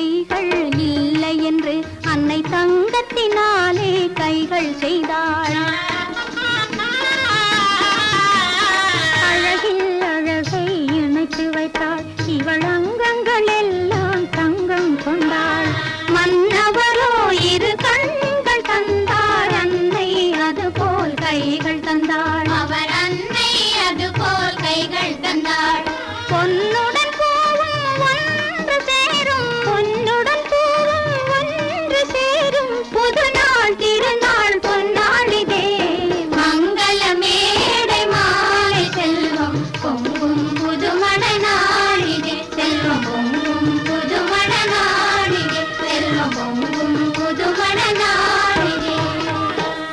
கைகள் இல்லை என்று அன்னை தங்கத்தினாலே கைகள் செய்தாள்.